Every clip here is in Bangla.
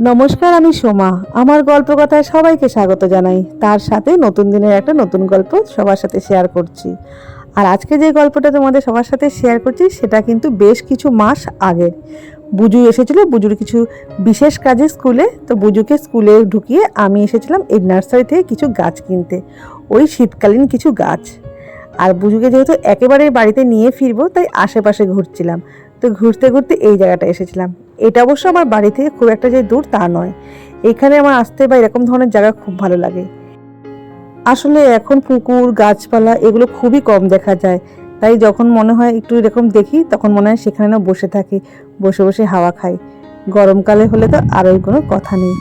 নমস্কার, আমি সোমা। আমার গল্প কথায় সবাইকে স্বাগত জানাই। তার সাথে নতুন দিনের একটা নতুন গল্প সবার সাথে শেয়ার করছি। আর আজকে যে গল্পটা তোমাদের সবার সাথে শেয়ার করছি, সেটা কিন্তু বেশ কিছু মাস আগের বুজু এসেছিল, বুজুর কিছু বিশেষ কাজে স্কুলে। তো বুজুকে স্কুলে ঢুকিয়ে আমি এসেছিলাম এই নার্সারি থেকে কিছু গাছ কিনতে। ওই শীতকালীন কিছু গাছ। আর বুজুকে যেহেতু একেবারে বাড়িতে নিয়ে ফিরবো, তাই আশেপাশে ঘুরছিলাম। তো ঘুরতে ঘুরতে এই জায়গাটা এসেছিলাম। এটা অবশ্য আমার বাড়ি থেকে খুব একটা যে দূর তা নয়। এখানে আমার আসতে বা এরকম ধরনের জায়গা খুব ভালো লাগে। আসলে এখন পুকুর, গাছপালা এগুলো খুবই কম দেখা যায়। তাই যখন মনে হয় একটু এরকম দেখি, তখন মনে হয় সেখানে না বসে থাকি, বসে বসে হাওয়া খাই। গরমকালে হলে তো আরও কোনো কথা নেই।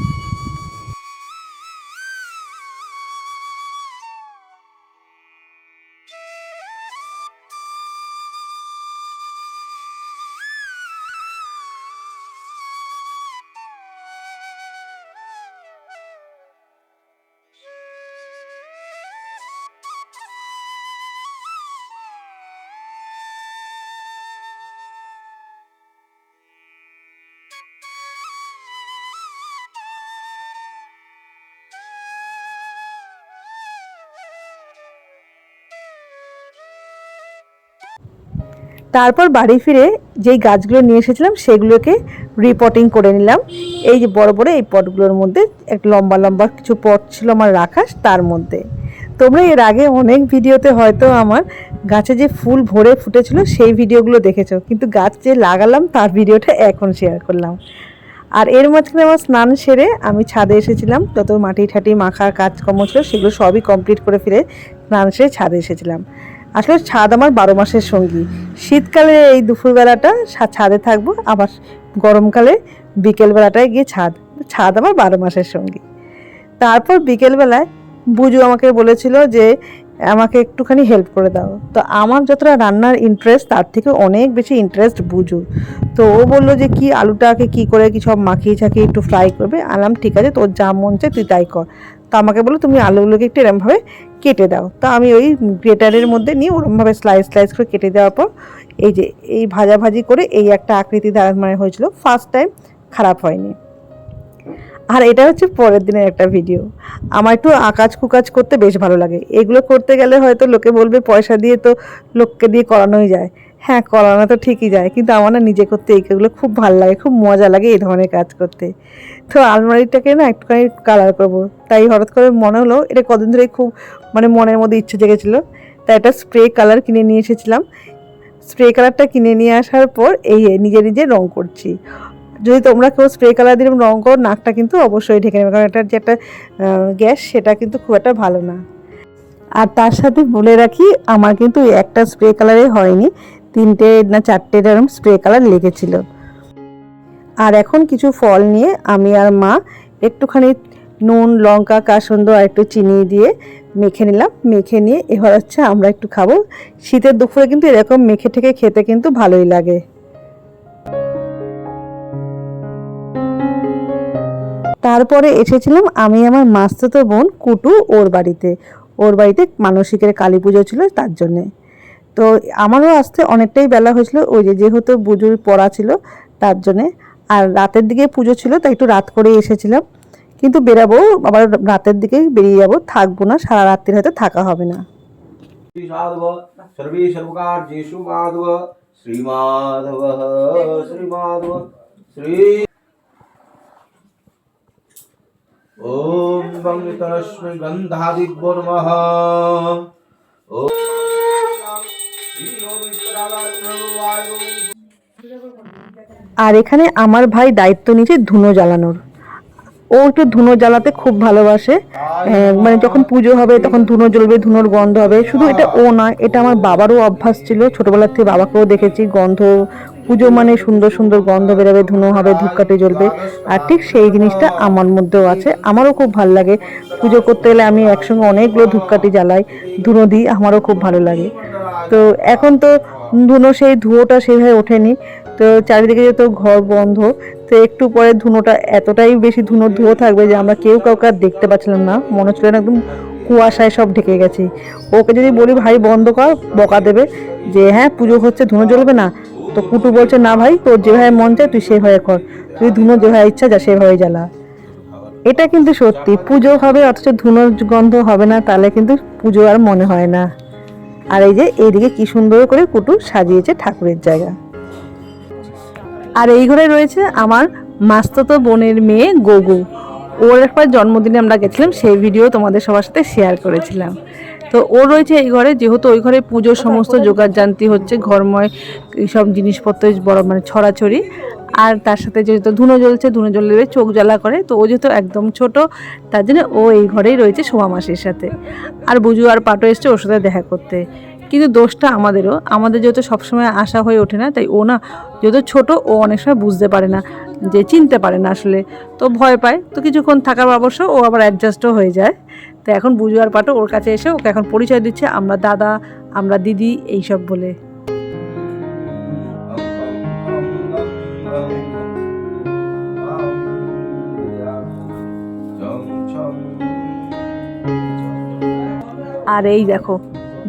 তারপর বাড়ি ফিরে যেই গাছগুলো নিয়ে এসেছিলাম, সেগুলোকে রিপোর্টিং করে নিলাম। এই যে বড় বড় এই পটগুলোর মধ্যে একটা লম্বা লম্বা কিছু পট ছিল আমার রাখা তার মধ্যে। তোমরা এর আগে অনেক ভিডিওতে হয়তো আমার গাছে যে ফুল ভরে ফুটেছিল সেই ভিডিওগুলো দেখেছ, কিন্তু গাছ যে লাগালাম তার ভিডিওটা এখন শেয়ার করলাম। আর এর মাঝখানে আমার স্নান সেরে আমি ছাদে এসেছিলাম, যত মাটি ঠাটি মাখার কাজকর্ম ছিল সেগুলো সবই কমপ্লিট করে ফিরে স্নান সেরে ছাদে এসেছিলাম। আসলে ছাদ আমার বারো মাসের সঙ্গী। শীতকালে এই দুপুরবেলাটা ছাদে থাকব, আবার গরমকালে বিকেলবেলাটায় গিয়ে ছাদ। ছাদ আমার বারো মাসের সঙ্গী। তারপর বিকেলবেলায় বুজু আমাকে বলেছিল যে, আমাকে একটুখানি হেল্প করে দাও। তো আমার যতটা রান্নার ইন্টারেস্ট তার থেকে অনেক বেশি ইন্টারেস্ট বুঝু তো ও বলল যে, কি আলুটাকে কি করে কি সব মাখিয়ে ছাকিয়ে একটু ফ্রাই করবে? আলাম ঠিক আছে, তোর যা মন চায় তুই তাই কর। তো আমাকে বলো তুমি আলুগুলোকে একটু এরমভাবে কেটে দাও। তো আমি ওই গ্রেটারের মধ্যে নিয়ে ওরমভাবে স্লাইস স্লাইস করে কেটে দেওয়ার পর এই যে, এই ভাজাভাজি করে এই একটা আকৃতি দ্বারা মানে হয়েছিল ফার্স্ট টাইম খারাপ হয়নি। আর এটা হচ্ছে পরের দিনের একটা ভিডিও আমার একটু আকাজ কুকাজ করতে বেশ ভালো লাগে। এগুলো করতে গেলে হয়তো লোকে বলবে, পয়সা দিয়ে তো লোককে দিয়ে করানোই যায়। হ্যাঁ করানো তো ঠিকই যায়, কিন্তু আমার না নিজে করতে এইগুলো খুব ভালো লাগে, খুব মজা লাগে এই ধরনের কাজ করতে। তো আলমারিটাকে না একটুখানি কালার করব, তাই হঠাৎ করে মনে হলো, এটা কদিন ধরেই খুব মানে মনের মধ্যে ইচ্ছে জেগেছিলো, তাই একটা স্প্রে কালার কিনে নিয়ে এসেছিলাম। স্প্রে কালারটা কিনে নিয়ে আসার পর এই নিজে নিজে রং করছি। যদি তোমরা কেউ স্প্রে কালার দিয়ে রং করো, নাকটা কিন্তু অবশ্যই ঢেকে নেবে, কারণ এটার যে একটা গ্যাস, সেটা কিন্তু খুব একটা ভালো না। আর তার সাথে বলে রাখি, আমার কিন্তু একটা স্প্রে কালারে হয়নি তিনটে না চারটে এরকম স্প্রে কালার লেগেছিল। আর এখন কিছু ফল নিয়ে আমি আর মা একটুখানি নুন, লঙ্কা, কাসন্দ আর একটু চিনি দিয়ে মেখে নিলাম। মেখে নিয়ে এবার হচ্ছে আমরা একটু খাব। শীতের দুপুরে কিন্তু এরকম মেখে ঠেকে খেতে কিন্তু ভালোই লাগে। তারপরে এসেছিলাম আমি আমার মাস্তুতো বোন কুটু ওর বাড়িতে। ওর বাড়িতে মানসিকের কালী পুজো ছিল তার জন্যে। তো আমারও আসতে অনেকটাই বেলা হয়েছিল ওই যে যেহেতু পুজোর পড়া ছিল তার জন্যে আর রাতের দিকে পুজো ছিল তাই একটু রাত করে এসেছিলাম কিন্তু বেরাবো আবার রাতের দিকেই বেরিয়ে যাবো থাকবো না সারা রাত্রির হয়তো থাকা হবে না श्रीमाधव सर्वे सर्वकार्येषु माधव श्रीमाधव श्रीमाधव श्री ॐ वङ्गतरश्मि गन्धादिभ्यो আর এখানে আমার ভাই দায়িত্ব নিয়েছে ধুনো জ্বালানোর। ও একটু ধুনো জ্বালাতে খুব ভালোবাসে। মানে যখন পুজো হবে তখন ধুনো জ্বলবে, ধুনোর গন্ধ হবে। শুধু এটা ও নয় এটা আমার বাবারও অভ্যাস ছিল। ছোটবেলার থেকে বাবাকেও দেখেছি, গন্ধ, পুজো মানে সুন্দর সুন্দর গন্ধ বেরোবে, ধুনো হবে, ধূপকাঠি জ্বলবে। আর ঠিক সেই জিনিসটা আমার মধ্যেও আছে। আমারও খুব ভালো লাগে। পুজো করতে গেলে আমি একসঙ্গে অনেকগুলো ধূপকাঠি জ্বালাই, ধুনো দিই, আমারও খুব ভালো লাগে। তো এখন তো ধুনো সেই ধুয়োটা সেইভাবে ওঠেনি। তো চারিদিকে যেহেতু ঘর বন্ধ, তো একটু পরে ধুনোটা এতটাই বেশি ধুনোর ধুয়ো থাকবে যে আমরা কেউ কাউকে আর দেখতে পাচ্ছিলাম না। মনে হচ্ছিল না একদম কুয়াশায় সব ঢেকে গেছে। ওকে যদি বলি, ভাই, বন্ধ কর, বকা দেবে যে হ্যাঁ পুজো হচ্ছে, ধুনো জ্বলবে না? তো কুটু বলছে, না ভাই, তোর যেভাবে মন চায়, তুই সেভাবে কর। তুই ধুনো যেভাবে ইচ্ছা যা, সেভাবে জ্বালা। এটা কিন্তু সত্যি, পুজো হবে, অথচ ধুনোর গন্ধ হবে না, তাহলে কিন্তু পুজো আর মনে হয় না। আর এই যে, এইদিকে কি সুন্দর করে কুটু সাজিয়েছে ঠাকুরের জায়গা। আর এই ঘরে রয়েছে আমার মাস্তত বোনের মেয়ে গগু। ওর একবার জন্মদিনে আমরা গেছিলাম, সেই ভিডিও তোমাদের সবার সাথে শেয়ার করেছিলাম। তো ও রয়েছে এই ঘরে, যেহেতু ওই ঘরে পুজোর সমস্ত জোগাড় জানতি হচ্ছে, ঘরময় সব জিনিসপত্র, বড় মানে ছড়াছড়ি। আর তার সাথে যেহেতু ধুনো জ্বলছে, ধুনো জ্বললে চোখ জ্বালা করে। তো ও যেহেতু একদম ছোট, তার জন্য ও এই ঘরেই রয়েছে সোমা মাসির সাথে। আর বুজু আর পাটো এসছে ওর সাথে দেখা করতে। কিন্তু দোষটা আমাদেরও। আমাদের যেহেতু সবসময় আশা হয়ে ওঠে না, তাই ও না, যেহেতু ছোট, ও অনেক সময় বুঝতে পারে না, যে চিনতে পারে না আসলে। তো ভয় পায়। তো কিছুক্ষণ থাকার অবশ্য ও আবার অ্যাডজাস্টও হয়ে যায়। তো এখন বুঝবার পাটো ওর কাছে এসে ওকে এখন পরিচয় দিচ্ছে, আমরা দাদা, আমরা দিদি, এইসব বলে। আর এই দেখো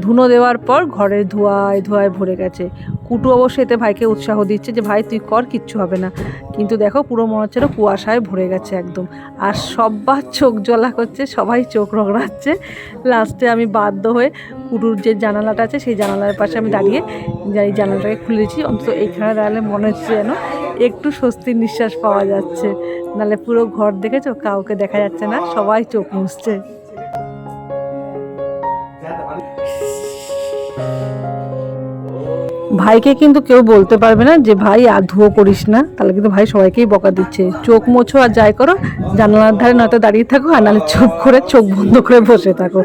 ধুনো দেওয়ার পর ঘরের ধোয়ায় ধোয়ায় ভরে গেছে। কুটু অবশ্য এতে ভাইকে উৎসাহ দিচ্ছে যে, ভাই, তুই কর, কিচ্ছু হবে না। কিন্তু দেখো, পুরো মনে হচ্ছে না কুয়াশায় ভরে গেছে একদম। আর সবার চোখ জ্বলা করছে, সবাই চোখ রগড়াচ্ছে লাস্টে আমি বাধ্য হয়ে কুটুর যে জানালাটা আছে, সেই জানালার পাশে আমি দাঁড়িয়ে এই জানালাটাকে খুলেছি অন্তত এইখানে দাঁড়ালে মনে হচ্ছে যেন একটু স্বস্তির নিঃশ্বাস পাওয়া যাচ্ছে। নাহলে পুরো ঘর দেখেছ? কাউকে দেখা যাচ্ছে না, সবাই চোখ মুছছে। ভাইকে কিন্তু কেউ বলতে পারবে না যে, ভাই, আর ধুয়ো করিস না। তাহলে কিন্তু ভাই সবাইকেই বকা দিচ্ছে। চোখ মোছো আর যাই করো, জানালার ধারে নয়তো দাঁড়িয়ে থাকো আর নাহলে চুপ করে, চোখ বন্ধ করে বসে থাকো।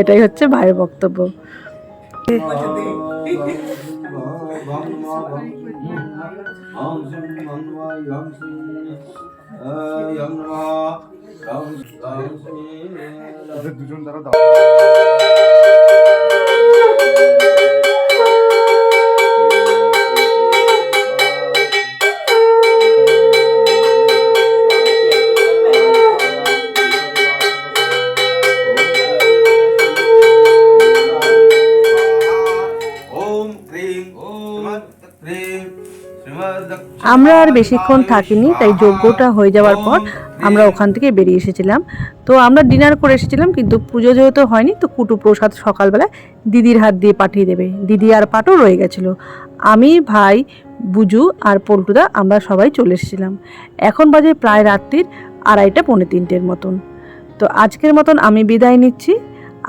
এটাই হচ্ছে ভাইয়ের বক্তব্য। দুজন দ্বারা আমরা আর বেশিক্ষণ থাকিনি, তাই যজ্ঞটা হয়ে যাওয়ার পর আমরা ওখান থেকে বেরিয়ে এসেছিলাম। তো আমরা ডিনার করে এসেছিলাম, কিন্তু পুজো যেহেতু হয়নি, তো কুটু প্রসাদ সকালবেলা দিদির হাত দিয়ে পাঠিয়ে দেবে। দিদি আর পাটও রয়ে গেছিল। আমি, ভাই, বুজু আর পল্টুদা আমরা সবাই চলে এসেছিলাম। এখন বাজে প্রায় রাত্রির আড়াইটা পৌনে তিনটের মতন। তো আজকের মতন আমি বিদায় নিচ্ছি।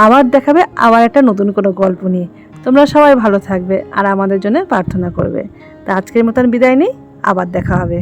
আবার দেখাবে আবার একটা নতুন কোনো গল্প নিয়ে। তোমরা সবাই ভালো থাকবে আর আমাদের জন্য প্রার্থনা করবে। তা আজকের মতন বিদায় নেই। আবার দেখা হবে।